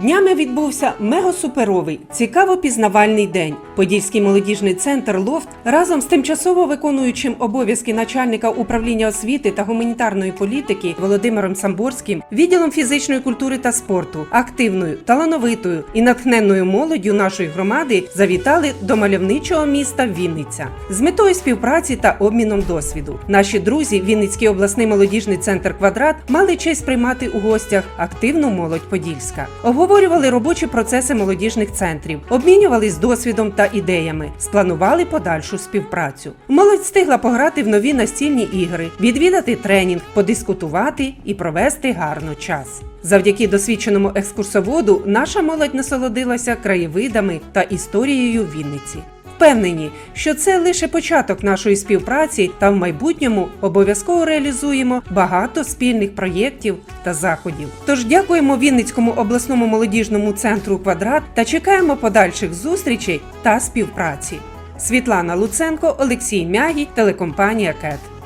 Днями відбувся мегасуперовий, цікаво пізнавальний день. Подільський молодіжний центр Лофт разом з тимчасово виконуючим обов'язки начальника управління освіти та гуманітарної політики Володимиром Самборським, відділом фізичної культури та спорту, активною, талановитою і натхненною молоддю нашої громади завітали до мальовничого міста Вінниця з метою співпраці та обміном досвіду. Наші друзі, Вінницький обласний молодіжний центр Квадрат, мали честь приймати у гостях активну молодь Подільська. Обговорювали робочі процеси молодіжних центрів, обмінювались досвідом та ідеями, спланували подальшу співпрацю. Молодь встигла пограти в нові настільні ігри, відвідати тренінг, подискутувати і провести гарно час. Завдяки досвідченому екскурсоводу наша молодь насолодилася краєвидами та історією Вінниці. Впевнені, що це лише початок нашої співпраці, та в майбутньому обов'язково реалізуємо багато спільних проєктів та заходів. Тож дякуємо Вінницькому обласному молодіжному центру Квадрат та чекаємо подальших зустрічей та співпраці. Світлана Луценко, Олексій Мягій, телекомпанія КЕТ.